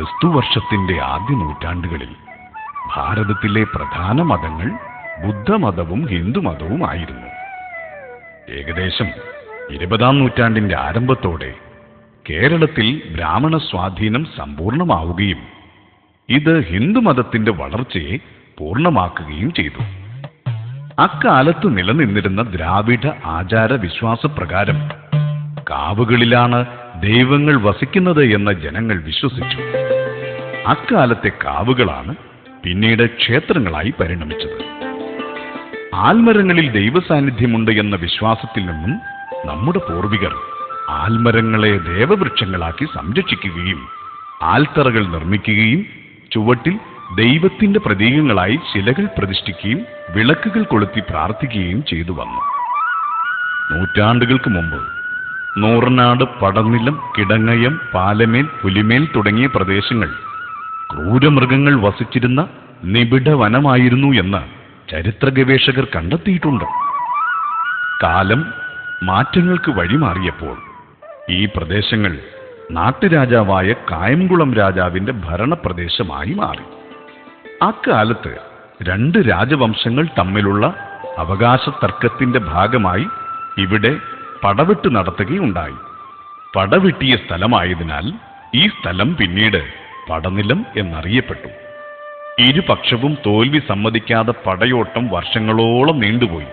ക്രിസ്തുവർഷത്തിന്റെ ആദ്യ നൂറ്റാണ്ടുകളിൽ ഭാരതത്തിലെ പ്രധാന മതങ്ങൾ ബുദ്ധമതവും ഹിന്ദുമതവുമായിരുന്നു. ഏകദേശം ഇരുപതാം നൂറ്റാണ്ടിന്റെ ആരംഭത്തോടെ കേരളത്തിൽ ബ്രാഹ്മണ സ്വാധീനം സമ്പൂർണമാവുകയും ഇത് ഹിന്ദുമതത്തിന്റെ വളർച്ചയെ പൂർണമാക്കുകയും ചെയ്തു. അക്കാലത്ത് നിലനിന്നിരുന്ന ദ്രാവിഡ ആചാര വിശ്വാസപ്രകാരം കാവുകളിലാണ് ദൈവങ്ങൾ വസിക്കുന്നത് എന്ന് ജനങ്ങൾ വിശ്വസിച്ചു. അക്കാലത്തെ കാവുകളാണ് പിന്നീട് ക്ഷേത്രങ്ങളായി പരിണമിച്ചത്. ആൽമരങ്ങളിൽ ദൈവസാന്നിധ്യമുണ്ട് എന്ന വിശ്വാസത്തിൽ നിന്നും നമ്മുടെ പൂർവികർ ആൽമരങ്ങളെ ദേവവൃക്ഷങ്ങളാക്കി സംരക്ഷിക്കുകയും ആൽത്തറകൾ നിർമ്മിക്കുകയും ചുവട്ടിൽ ദൈവത്തിന്റെ പ്രതീകങ്ങളായി ശിലകൾ പ്രതിഷ്ഠിക്കുകയും വിളക്കുകൾ കൊളുത്തി പ്രാർത്ഥിക്കുകയും ചെയ്തു വന്നു. നൂറ്റാണ്ടുകൾക്ക് മുമ്പ് നൂറനാട് പടനിലം കിടങ്ങയം പാലമേൽ പുലിമേൽ തുടങ്ങിയ പ്രദേശങ്ങൾ. ക്രൂരമൃഗങ്ങൾ വസിച്ചിരുന്ന നിബിഡ വനമായിരുന്നു എന്ന് ചരിത്ര ഗവേഷകർ കണ്ടെത്തിയിട്ടുണ്ട്. കാലം മാറ്റങ്ങൾക്ക് വഴിമാറിയപ്പോൾ ഈ പ്രദേശങ്ങൾ നാട്ടുരാജാവായ കായംകുളം രാജാവിന്റെ ഭരണപ്രദേശമായി മാറി. അക്കാലത്ത് രണ്ട് രാജവംശങ്ങൾ തമ്മിലുള്ള അവകാശ തർക്കത്തിന്റെ ഭാഗമായി ഇവിടെ പടവെട്ട് നടത്തുകയുണ്ടായി. പടവെട്ടിയ സ്ഥലമായതിനാൽ ഈ സ്ഥലം പിന്നീട് പടനിലം എന്നറിയപ്പെട്ടു. ഇരുപക്ഷവും തോൽവി സമ്മതിക്കാതെ പടയോട്ടം വർഷങ്ങളോളം നീണ്ടുപോയി.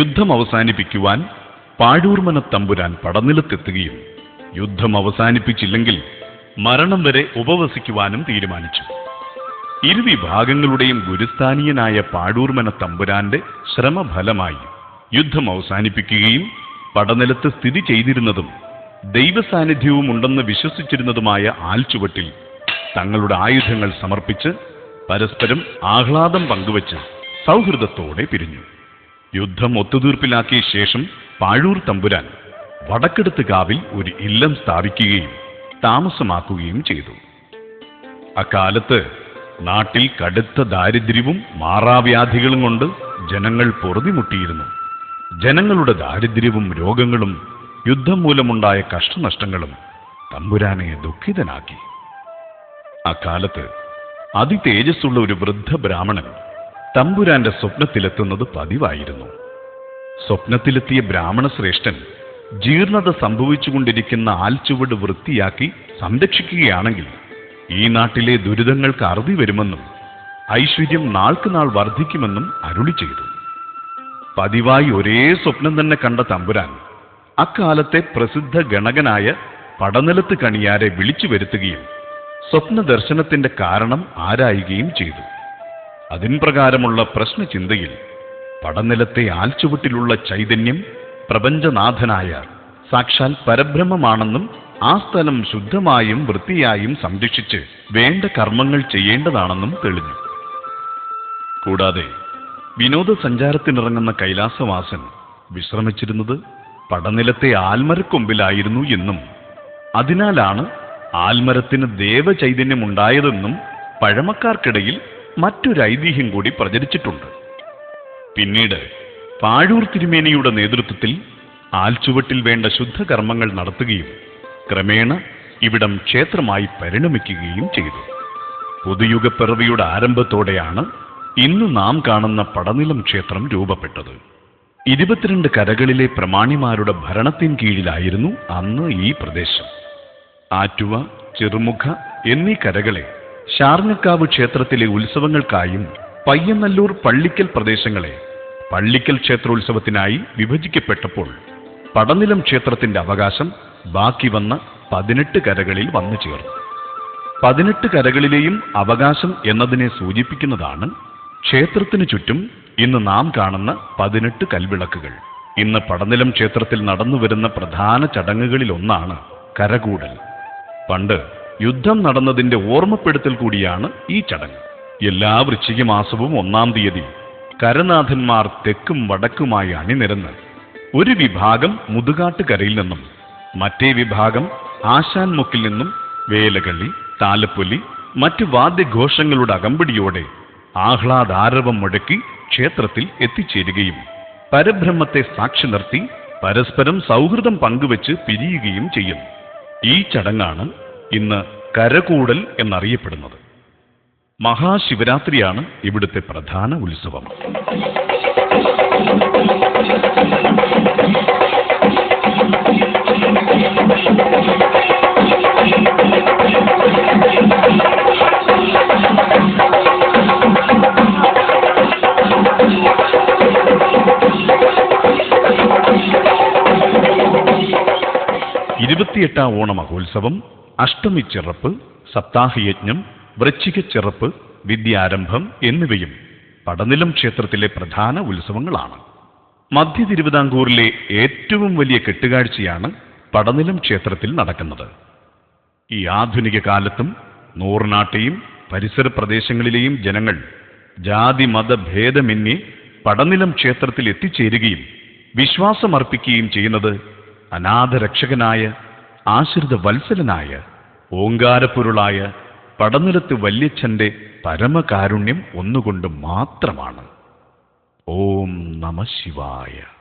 യുദ്ധം അവസാനിപ്പിക്കുവാൻ പാഴൂർമന തമ്പുരാൻ പടനിലത്തെത്തുകയും യുദ്ധം അവസാനിപ്പിച്ചില്ലെങ്കിൽ മരണം വരെ ഉപവസിക്കുവാനും തീരുമാനിച്ചു. ഇരുവിഭാഗങ്ങളുടെയും ഗുരുസ്ഥാനീയനായ പാഴൂർമന തമ്പുരാന്റെ ശ്രമഫലമായി യുദ്ധം അവസാനിപ്പിക്കുകയും പടനിലത്ത് സ്ഥിതി ചെയ്തിരുന്നതും ദൈവസാന്നിധ്യവും ഉണ്ടെന്ന് വിശ്വസിച്ചിരുന്നതുമായ ആൽച്ചുവട്ടിൽ തങ്ങളുടെ ആയുധങ്ങൾ സമർപ്പിച്ച് പരസ്പരം ആഹ്ലാദം പങ്കുവച്ച് സൗഹൃദത്തോടെ പിരിഞ്ഞു. യുദ്ധം ഒത്തുതീർപ്പിലാക്കിയ ശേഷം പാഴൂർ തമ്പുരാൻ വടക്കെടുത്ത് കാവിൽ ഒരു ഇല്ലം സ്ഥാപിക്കുകയും താമസമാക്കുകയും ചെയ്തു. അക്കാലത്ത് നാട്ടിൽ കടുത്ത ദാരിദ്ര്യവും മാറാവ്യാധികളും കൊണ്ട് ജനങ്ങൾ പൊറുതിമുട്ടിയിരുന്നു. ജനങ്ങളുടെ ദാരിദ്ര്യവും രോഗങ്ങളും യുദ്ധം മൂലമുണ്ടായ കഷ്ടനഷ്ടങ്ങളും തമ്പുരാനെ ദുഃഖിതനാക്കി. അക്കാലത്ത് അതിതേജസ്സുള്ള ഒരു വൃദ്ധ ബ്രാഹ്മണൻ തമ്പുരാന്റെ സ്വപ്നത്തിലെത്തുന്നത് പതിവായിരുന്നു. സ്വപ്നത്തിലെത്തിയ ബ്രാഹ്മണ ശ്രേഷ്ഠൻ ജീർണത സംഭവിച്ചുകൊണ്ടിരിക്കുന്ന ആൽച്ചുവട് വൃത്തിയാക്കി സംരക്ഷിക്കുകയാണെങ്കിൽ ഈ നാട്ടിലെ ദുരിതങ്ങൾക്ക് അറുതി വരുമെന്നും ഐശ്വര്യം നാൾക്കുനാൾ വർദ്ധിക്കുമെന്നും അരുളി ചെയ്തു. പതിവായി ഒരേ സ്വപ്നം തന്നെ കണ്ട തമ്പുരാൻ അക്കാലത്തെ പ്രസിദ്ധ ഗണകനായ പടനിലത്ത് കണിയാരെ വിളിച്ചു വരുത്തുകയും സ്വപ്നദർശനത്തിന്റെ കാരണം ആരായുകയും ചെയ്തു. അതിൻ പ്രകാരമുള്ള പ്രശ്നചിന്തയിൽ പടനിലത്തെ ആൽച്ചുവട്ടിലുള്ള ചൈതന്യം പ്രപഞ്ചനാഥനായ സാക്ഷാൽ പരബ്രഹ്മമാണെന്നും ആ സ്ഥലം ശുദ്ധമായും വൃത്തിയായും സംരക്ഷിച്ച് വേണ്ട കർമ്മങ്ങൾ ചെയ്യേണ്ടതാണെന്നും തെളിഞ്ഞു. കൂടാതെ വിനോദസഞ്ചാരത്തിനിറങ്ങുന്ന കൈലാസവാസൻ വിശ്രമിച്ചിരുന്നത് പടനിലത്തെ ആൽമരക്കൊമ്പിലായിരുന്നു എന്നും അതിനാലാണ് ആൽമരത്തിന് ദേവചൈതന്യമുണ്ടായതെന്നും പഴമക്കാർക്കിടയിൽ മറ്റൊരു ഐതിഹ്യം കൂടി പ്രചരിച്ചിട്ടുണ്ട്. പിന്നീട് പാഴൂർ തിരുമേനിയുടെ നേതൃത്വത്തിൽ ആൽച്ചുവട്ടിൽ വേണ്ട ശുദ്ധകർമ്മങ്ങൾ നടത്തുകയും ക്രമേണ ഇവിടം ക്ഷേത്രമായി പരിണമിക്കുകയും ചെയ്തു. പുതുയുഗപ്പിറവിയുടെ ആരംഭത്തോടെയാണ് ഇന്ന് നാം കാണുന്ന പടനിലം ക്ഷേത്രം രൂപപ്പെട്ടത്. ഇരുപത്തിരണ്ട് കരകളിലെ പ്രമാണിമാരുടെ ഭരണത്തിൻ കീഴിലായിരുന്നു അന്ന് ഈ പ്രദേശം. ആറ്റുവ ചെറുമുഖ എന്നീ കരകളെ ശാർങ്ങക്കാവ് ക്ഷേത്രത്തിലെ ഉത്സവങ്ങൾക്കായും പയ്യന്നല്ലൂർ പള്ളിക്കൽ പ്രദേശങ്ങളെ പള്ളിക്കൽ ക്ഷേത്രോത്സവത്തിനായി വിഭജിക്കപ്പെട്ടപ്പോൾ പടനിലം ക്ഷേത്രത്തിന്റെ അവകാശം ബാക്കി വന്ന പതിനെട്ട് കരകളിൽ വന്നു ചേർന്നു. പതിനെട്ട് കരകളിലെയും അവകാശം എന്നതിനെ സൂചിപ്പിക്കുന്നതാണ് ക്ഷേത്രത്തിനു ചുറ്റും ഇന്ന് നാം കാണുന്ന പതിനെട്ട് കൽവിളക്കുകൾ. ഇന്ന് പടനിലം ക്ഷേത്രത്തിൽ നടന്നുവരുന്ന പ്രധാന ചടങ്ങുകളിലൊന്നാണ് കരകൂടൽ. പണ്ട് യുദ്ധം നടന്നതിന്റെ ഓർമ്മപ്പെടുത്തൽ കൂടിയാണ് ഈ ചടങ്ങ്. എല്ലാ വൃശ്ചിക മാസവും ഒന്നാം തീയതി കരനാഥന്മാർ തെക്കും വടക്കുമായി അണിനിരന്ന് ഒരു വിഭാഗം മുതുകാട്ടുകരയിൽ നിന്നും മറ്റേ വിഭാഗം ആശാൻമുക്കിൽ നിന്നും വേലകളി താലപ്പൊലി മറ്റു വാദ്യഘോഷങ്ങളുടെ അകമ്പടിയോടെ ആഹ്ലാദാരവം മുഴക്കി ക്ഷേത്രത്തിൽ എത്തിച്ചേരുകയും പരബ്രഹ്മത്തെ സാക്ഷി നിർത്തി പരസ്പരം സൗഹൃദം പങ്കുവച്ച് പിരിയുകയും ചെയ്യുന്നു ഈ ചടങ്ങാണ് ഇന്ന് കരകൂടൽ എന്നറിയപ്പെടുന്നത്. മഹാശിവരാത്രിയാണ് ഇവിടുത്തെ പ്രധാന ഉത്സവം. ഇരുപത്തിയെട്ടാം ഓണ മഹോത്സവം അഷ്ടമിച്ചിറപ്പ് സപ്താഹയജ്ഞം വൃശ്ചികച്ചിറപ്പ് വിദ്യാരംഭം എന്നിവയും പടനിലം ക്ഷേത്രത്തിലെ പ്രധാന ഉത്സവങ്ങളാണ്. മധ്യ തിരുവിതാംകൂറിലെ ഏറ്റവും വലിയ കെട്ടുകാഴ്ചയാണ് പടനിലം ക്ഷേത്രത്തിൽ നടക്കുന്നത്. ഈ ആധുനിക കാലത്തും നൂറിനാട്ടെയും പരിസര പ്രദേശങ്ങളിലെയും ജനങ്ങൾ ജാതി മതഭേദമന്യേ പടനിലം ക്ഷേത്രത്തിൽ എത്തിച്ചേരുകയും വിശ്വാസമർപ്പിക്കുകയും ചെയ്യുന്നത് അനാഥരക്ഷകനായ ആശ്രിത വത്സലനായ ഓങ്കാരപ്പൊരുളായ പടനിലത്ത് വല്യച്ഛന്റെ പരമകാരുണ്യം ഒന്നുകൊണ്ട് മാത്രമാണ്. ഓം നമ ശിവായ.